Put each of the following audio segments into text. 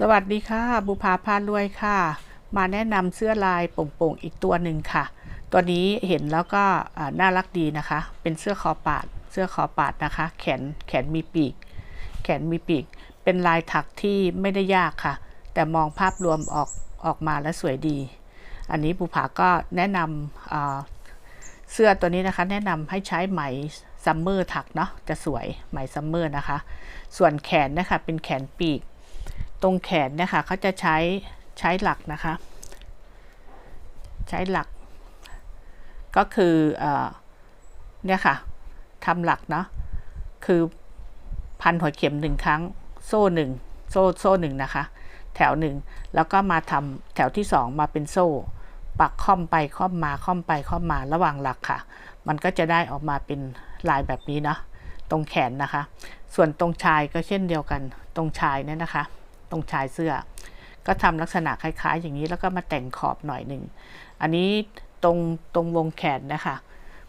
สวัสดีค่ะ บุภาพารวยค่ะ มาแนะนำเสื้อลายโป่งๆอีกตัวหนึ่งค่ะ ตัวนี้เห็นแล้วก็น่ารักดีนะคะ เป็นเสื้อคอปาด เสื้อคอปาดนะคะ แขนแขนมีปีก แขนมีปีก เป็นลายถักที่ไม่ได้ยากค่ะ แต่มองภาพรวมออกออกมาแล้วสวยดี อันนี้บุภาก็แนะนำเสื้อตัวนี้นะคะ แนะนำให้ใช้ไหมซัมเมอร์ถักเนาะจะสวยไหมซัมเมอร์นะคะ ส่วนแขนนะคะเป็นแขนปีก ตรงแขนเนี่ยค่ะเขาจะใช้ใช้หลักนะคะ ใช้หลัก ก็คือเออเนี่ยค่ะทำหลักเนาะคือพันหัวเข็มหนึ่งครั้ง โซ่หนึ่งโซ่โซ่หนึ่งนะคะ แถวหนึ่งแล้วก็มาทำแถวที่สองมาเป็นโซ่ ปักค่อมไปค่อมมาค่อมไปค่อมมาระหว่างหลักค่ะ มันก็จะได้ออกมาเป็นลายแบบนี้เนาะตรงแขนนะคะ ส่วนตรงชายก็เช่นเดียวกันตรงชายเนี่ยนะคะ ตรงชายเสื้อ ก็ทำลักษณะคล้าย ๆ อย่างนี้แล้วก็มาแต่งขอบหน่อยหนึ่ง อันนี้ตรงตรงวงแขนนะคะ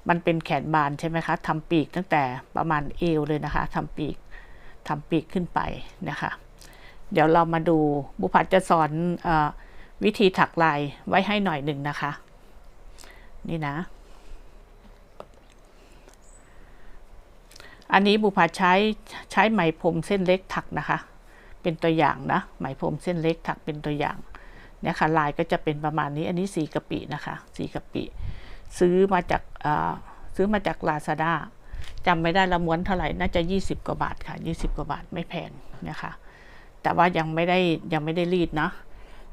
มันเป็นแขนบานใช่ไหมคะทำปีกตั้งแต่ประมาณเอวเลยนะคะทำปีกทำปีกขึ้นไปนะคะ เดี๋ยวเรามาดูบุพัฒน์จะสอนอวิธีถักลายไว้ให้หน่อยหนึ่งนะคะ นี่นะ อันนี้บุพาใช้ใช้ไหมพรมเส้นเล็กถักนะคะ เป็นตัวอย่างนะไหมพรมเส้นเล็กถักเป็นตัวอย่างเนี่ยค่ะลายก็จะเป็นประมาณนี้อันนี้สีกะปินะคะสีกะปิ ซื้อมาจากซื้อมาจากลาซาด้าจำไม่ได้ละม้วนเท่าไหร่น่าจะ 20 กว่าบาทค่ะ 20 กว่าบาทไม่แพงนะคะแต่ว่ายังไม่ได้ยังไม่ได้รีดนะ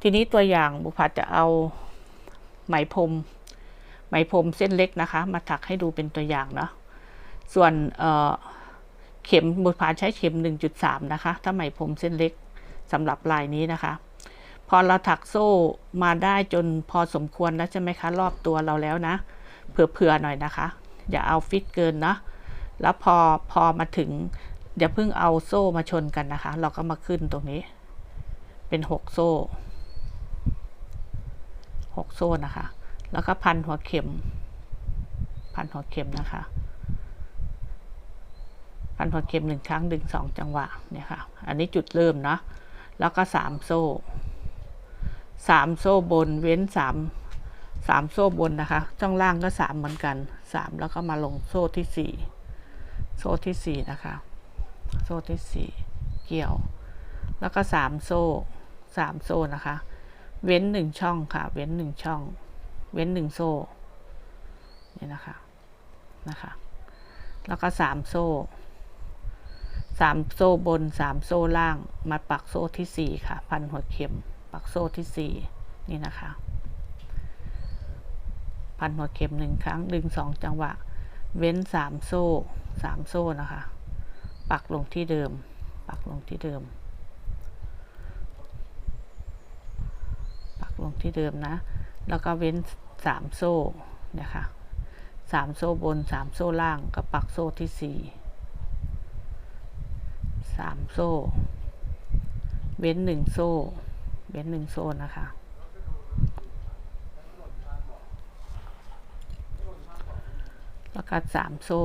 ทีนี้ตัวอย่างบุพาจะเอาไหมพรมไหมพรมเส้นเล็กนะคะ มาถักให้ดูเป็นตัวอย่างเนาะส่วน เข็มบุพานใช้เข็ม 1.3 นะคะ ถ้าไหมพรมเส้นเล็กสำหรับลายนี้นะคะ พอเราถักโซ่มาได้จนพอสมควรแล้วใช่ไหมคะ รอบตัวเราแล้วนะ เผื่อๆหน่อยนะคะ อย่าเอาฟิตเกินนะ แล้วพอพอมาถึงอย่าเพิ่งเอาโซ่มาชนกันนะคะ เราก็มาขึ้นตรงนี้ เป็นหกโซ่หกโซ่นะคะ แล้วก็พันหัวเข็ม พันหัวเข็มนะคะ พันหัวเข็มหนึ่งครั้งดึงสองจังหวะเนี่ยค่ะ อันนี้จุดเริ่มเนาะแล้วก็สามโซ่สามโซ่บนเว้นสามสามโซ่บนนะคะช่องล่างก็สามเหมือนกันสามแล้วก็มาลงโซ่ที่สี่โซ่ที่สี่นะคะ โซ่ที่สี่เกี่ยว แล้วก็สามโซ่สามโซ่นะคะ เว้นหนึ่งช่องค่ะ เว้นหนึ่งช่อง เว้นหนึ่งโซ่นี่นะคะนะคะ แล้วก็สามโซ่ สามโซ่บนสามโซ่ล่าง มาปักโซ่ที่สี่ค่ะ พันหัวเข็ม ปักโซ่ที่สี่นี่นะคะ พันหัวเข็มหนึ่งครั้ง ดึงสองจังหวะ เว้นสามโซ่สามโซ่นะคะ ปักลงที่เดิม ปักลงที่เดิม ปักลงที่เดิมนะ แล้วก็เว้นสามโซ่นะคะสามโซ่บนสามโซ่ล่างก็ปักโซ่ที่สี่ สามโซ่ เว้นหนึ่งโซ่ เว้นหนึ่งโซ่นะคะ แล้วก็สามโซ่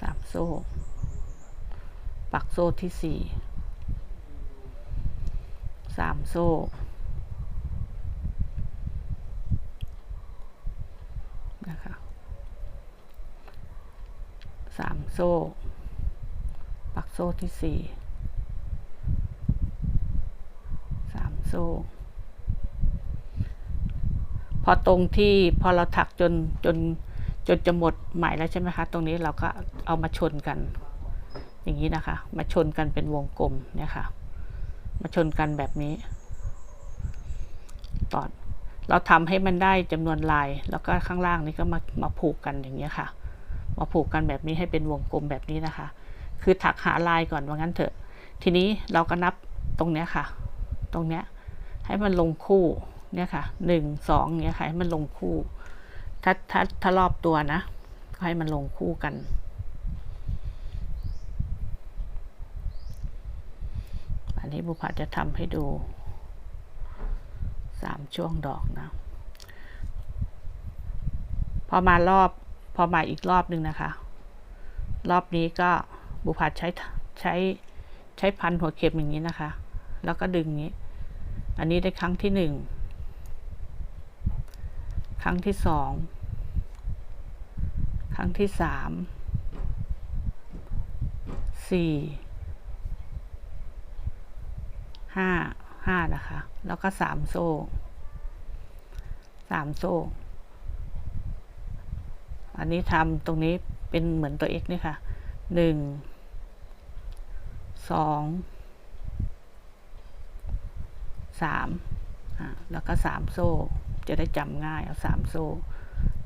สามโซ่ ปักโซ่ที่สี่สามโซ่นะคะสามโซ่ โซ่ที่สี่สามโซ่ พอตรงที่พอเราถักจนจนจนจะหมดไหมแล้วใช่ไหมคะ ตรงนี้เราก็เอามาชนกัน อย่างนี้นะคะ มาชนกันเป็นวงกลมเนี่ยค่ะ มาชนกันแบบนี้ตอนเราทำให้มันได้จำนวนลาย แล้วก็ข้างล่างนี้ก็มามาผูกกันอย่างนี้ค่ะ มาผูกกันแบบนี้ให้เป็นวงกลมแบบนี้นะคะ คือถักหาลายก่อนว่างั้นเถอะ ทีนี้เราก็นับตรงเนี้ยค่ะ ตรงเนี้ยให้มันลงคู่เนี่ยค่ะหนึ่งสองเนี้ยค่ะให้มันลงคู่ ถ้าถ้าถ้ารอบตัวนะให้มันลงคู่กัน อันนี้บุพาจะทำให้ดูสามช่วงดอกนะ พอมารอบ พอมาอีกรอบหนึ่งนะคะ รอบนี้ก็ บุพาใช้ใช้ใช้พันหัวเข็มอย่างนี้นะคะ แล้วก็ดึงนี้ อันนี้ได้ครั้งที่หนึ่งครั้งที่สองครั้งที่สามสี่ห้าห้านะคะ แล้วก็สามโซ่สามโซ่ อันนี้ทำตรงนี้เป็นเหมือนตัว x นี่ค่ะหนึ่ง สองสามแล้วก็สามโซ่ จะได้จำง่ายเอาสามโซ่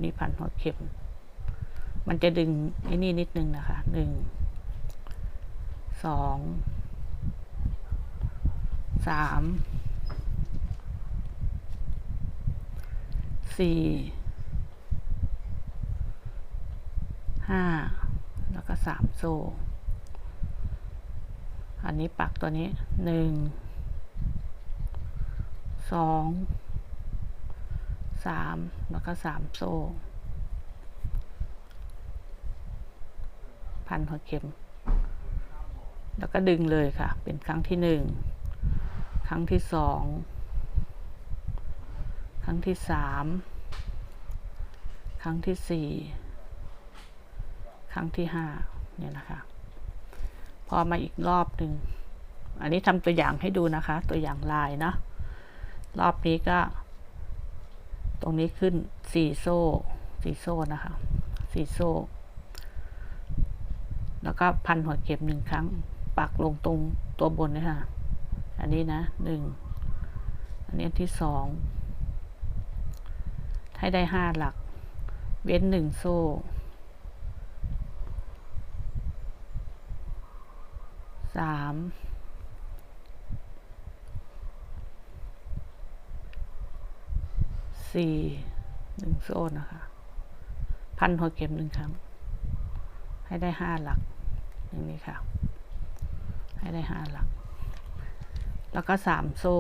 นี่พันหัวเข็ม มันจะดึงไอ้นี่นิดนึงนะคะหนึ่งสองสามสี่ห้าแล้วก็สามโซ่ อันนี้ปักตัวนี้หนึ่งสองสามแล้วก็สามโซ่ พันหัวเข็ม แล้วก็ดึงเลยค่ะ เป็นครั้งที่หนึ่งครั้งที่สองครั้งที่สามครั้งที่สี่ครั้งที่ห้าเนี่ยนะคะ พอมาอีกรอบหนึ่ง อันนี้ทำตัวอย่างให้ดูนะคะ ตัวอย่างลายเนาะรอบนี้ก็ ตรงนี้ขึ้นสี่โซ่สี่โซ่นะคะสี่โซ่ แล้วก็พันหัวเข็มหนึ่งครั้ง ปักลงตรงตัวบนนี่ค่ะอันนี้นะหนึ่งอันนี้ที่สองให้ได้ห้าหลัก เว้นหนึ่งโซ่ สามสี่หนึ่งโซ่นะคะ พันหัวเข็มหนึ่งครั้ง ให้ได้ห้าหลักอย่างนี้ค่ะ ให้ได้ห้าหลัก แล้วก็สามโซ่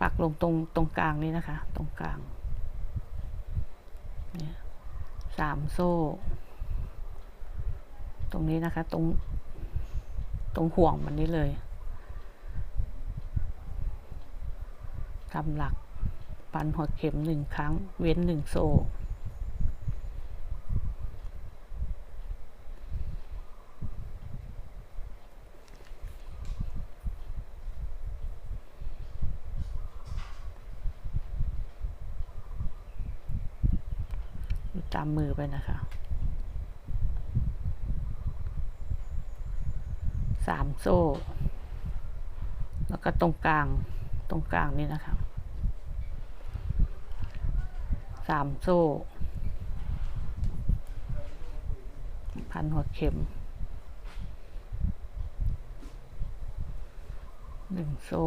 ปักลงตรงตรงกลางนี้นะคะ ตรงกลาง เนี่ยสามโซ่ ตรงนี้นะคะ ตรงตรงห่วงมันนี้เลยทำหลักปันหัวเข็มหนึ่งครั้ง เว้นหนึ่งโซ่ตามมือไปนะคะ สามโซ่ แล้วก็ตรงกลางตรงกลางนี่นะคะสามโซ่ พันหัวเข็มหนึ่งโซ่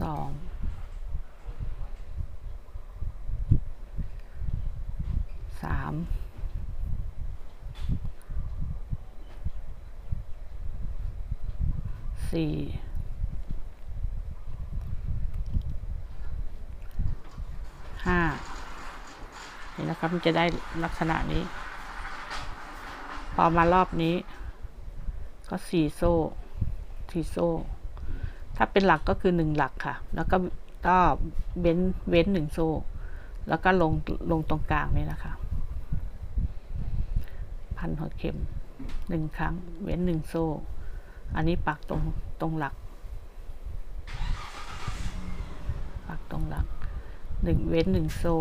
สองสาม สี่ห้านี่นะครับมันจะได้ลักษณะนี้ พอมารอบนี้ ก็สี่โซ่สี่โซ่ ถ้าเป็นหลักก็คือหนึ่งหลักค่ะ แล้วก็ก็เว้นเว้นหนึ่งโซ่ แล้วก็ลงลงตรงกลางนี่นะคะ พันหัวเข็มหนึ่งครั้ง เว้นหนึ่งโซ่ อันนี้ปักตรงตรงหลัก ปักตรงหลักหนึ่งเว้นหนึ่งโซ่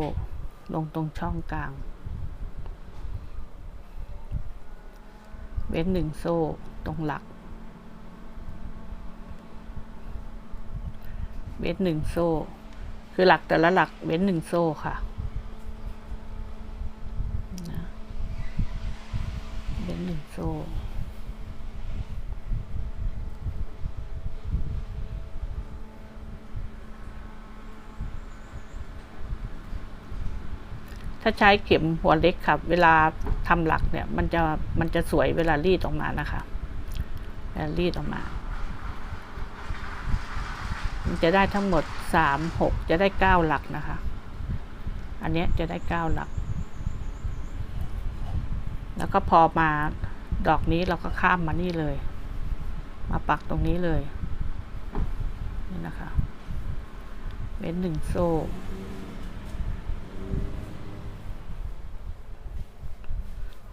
ลงตรงช่องกลาง เว้นหนึ่งโซ่ตรงหลัก เว้นหนึ่งโซ่ คือหลักแต่ละหลักเว้นหนึ่งโซ่ค่ะเว้นหนึ่งโซ่ ถ้าใช้เข็มหัวเล็กครับเวลาทำหลักเนี่ย มันจะมันจะสวยเวลารีดออกมานะคะเวลารีดออกมา มันจะได้ทั้งหมดสามหกจะได้เก้าหลักนะคะ อันนี้จะได้เก้าหลัก แล้วก็พอมาดอกนี้เราก็ข้ามมานี่เลย มาปักตรงนี้เลย นี่นะคะเว้นหนึ่งโซ่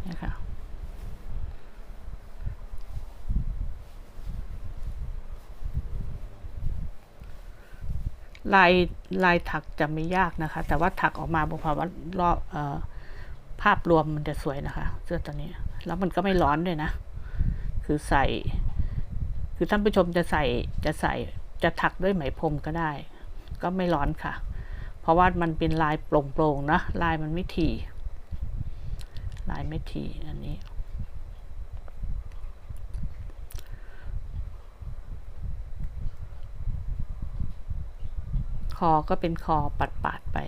นี่ค่ะ ลายลายถักจะไม่ยากนะคะ แต่ว่าถักออกมาบุพว่ารอบเอ่อภาพรวมมันจะสวยนะคะ เสื้อตัวนี้ แล้วมันก็ไม่ร้อนด้วยนะ คือใส่ คือท่านผู้ชมจะใส่จะใส่จะถักด้วยไหมพรมก็ได้ ก็ไม่ร้อนค่ะ เพราะว่ามันเป็นลายโปร่งๆนะลายมันไม่ถี่ลายไม่ถี่อันนี้ ค อก็เป็นคอปัดๆไป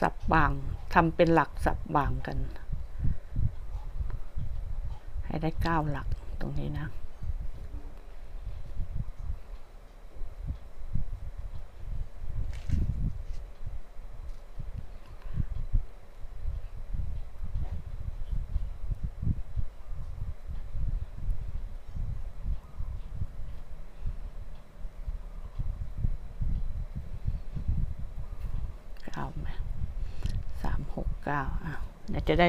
สับบางทำเป็นหลักสับบางกัน ให้ได้เก้าหลักตรงนี้นะเก้าไหมสามหกเก้าอะเดี๋ยวจะได้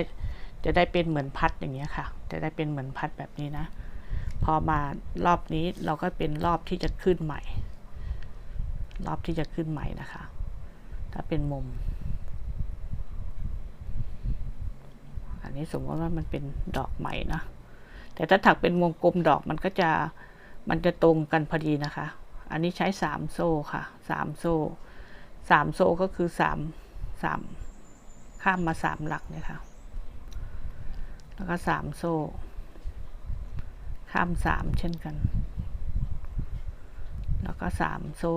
จะได้เป็นเหมือนพัดอย่างเงี้ยค่ะ จะได้เป็นเหมือนพัดแบบนี้นะ พอมารอบนี้เราก็เป็นรอบที่จะขึ้นใหม่ รอบที่จะขึ้นใหม่นะคะ ถ้าเป็นมุม อันนี้สมมติว่ามันเป็นดอกใหม่นะ แต่ถ้าถักเป็นวงกลมดอกมันก็จะมันจะตรงกันพอดีนะคะ อันนี้ใช้สามโซ่ค่ะสามโซ่สามโซ่ก็คือสามสามข้ามมาสามหลักเนี่ยค่ะ แล้วก็สามโซ่ ข้ามสามเช่นกัน แล้วก็สามโซ่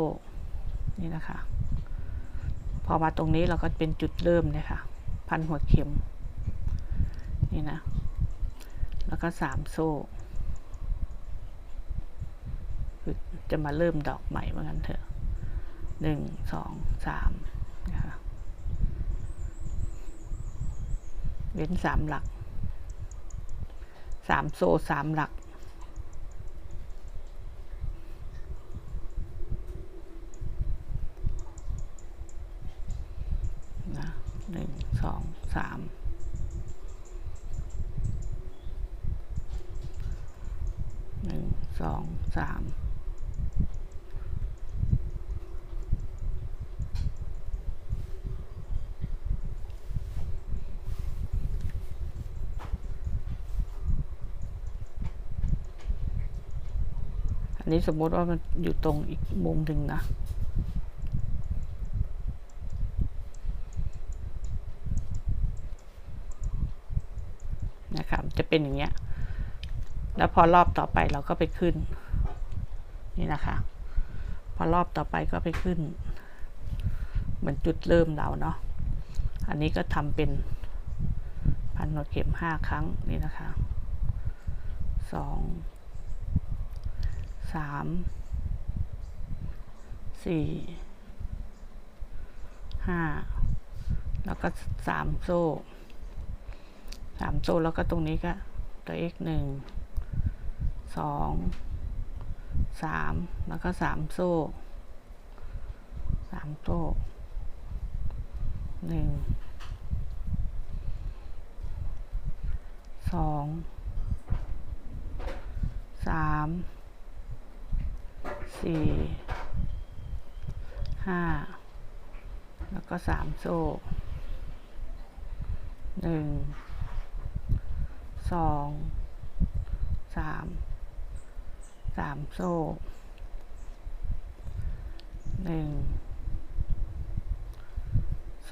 นี่นะคะ พอมาตรงนี้เราก็เป็นจุดเริ่มเลยค่ะ พันหัวเข็ม นี่นะ แล้วก็สามโซ่คือจะมาเริ่มดอกใหม่เหมือนกันเถอะหนึ่งสองสามนะคะเว้นสามหลัก สามโซ่สามหลัก นะหนึ่ง สอง สาม หนึ่ง สอง สาม อั นนี้สมมติว่ามันอยู่ตรงอีกมุมหนึ่งนะนะครับจะเป็นอย่างเงี้ย แล้วพอรอบต่อไปเราก็ไปขึ้น นี่นะคะ พอรอบต่อไปก็ไปขึ้น เหมือนจุดเริ่มเราเนาะ อันนี้ก็ทำเป็นพันหัวเข็มห้าครั้งนี่นะคะสอง สามสี่ห้าแล้วก็สามโซ่สามโซ่แล้วก็ตรงนี้ก็ตัว x หนึ่งสองสามแล้วก็สามโซ่สามโซ่หนึ่งสองสาม สี่ห้าแล้วก็สามโซ่หนึ่งสองสามสามโซ่หนึ่ง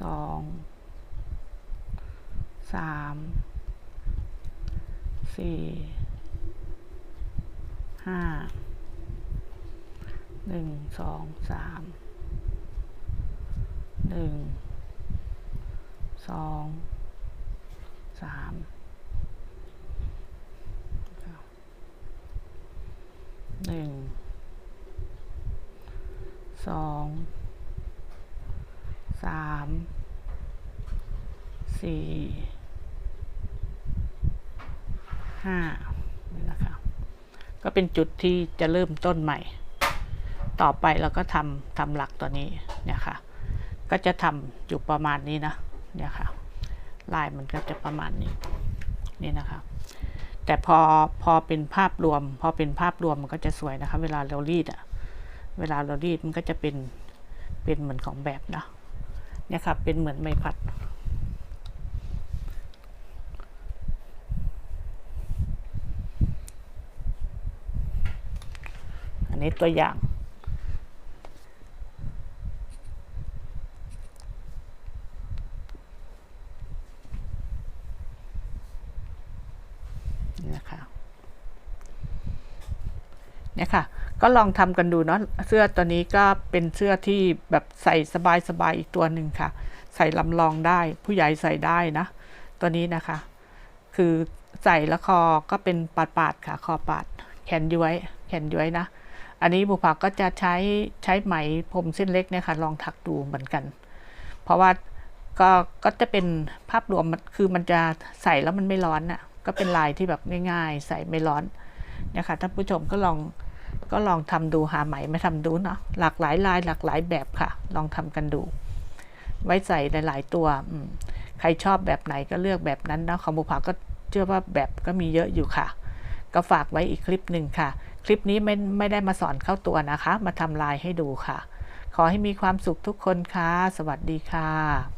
สองสามสี่ห้า หนึ่งสองสามหนึ่งสองสามหนึ่งสองสามสี่ห้านี่นะคะก็เป็นจุดที่จะเริ่มต้นใหม่ ต่อไปเราก็ทำทำหลักตัวนี้เนี่ยค่ะ ก็จะทำอยู่ประมาณนี้นะเนี่ยค่ะลายมันก็จะประมาณนี้นี่นะคะ แต่พอพอเป็นภาพรวม พอเป็นภาพรวมมันก็จะสวยนะคะ เวลาเรารีดอะเวลาเรารีดมันก็จะเป็นเป็นเหมือนของแบบนะเนี่ยค่ะเป็นเหมือนไม้พัดอันนี้ตัวอย่าง นะคะเนี่ยค่ะ ก็ลองทำกันดูเนาะเสื้อตัวนี้ก็เป็นเสื้อที่แบบใส่สบายๆอีกตัวหนึ่งค่ะ ใส่ลำลองได้ ผู้ใหญ่ใส่ได้นะ ตัวนี้นะคะ คือใส่ล้วคอก็เป็นปาดปาดๆค่ะ คอปาด แขนย้วย แขนย้วยนะ อันนี้บุภาก็จะใช้ใช้ไหมพรมเส้นเล็กเนี่ยค่ะ ลองถักดูเหมือนกัน เพราะว่าก็ก็จะเป็นภาพรวมคือมันจะใส่แล้วมันไม่ร้อนน่ะ ก็เป็นลายที่แบบง่ายๆ ใส่ไม่ร้อนนี่ยค่ะท่านผู้ชมก็ลองก็ลองทำดูหาไหมมาทำดูเนาะหลากหลายลายหลากหลายแบบค่ะ ลองทำกันดู ไว้ใส่หลาย ๆ ตัวใครชอบแบบไหนก็เลือกแบบนั้นนะของบุภาก็เชื่อว่าแบบก็มีเยอะอยู่ค่ะ ก็ฝากไว้อีกคลิปหนึ่งค่ะ คลิปนี้ไม่ไม่ได้มาสอนเข้าตัวนะคะ มาทำลายให้ดูค่ะ ขอให้มีความสุขทุกคนค่ะ สวัสดีค่ะ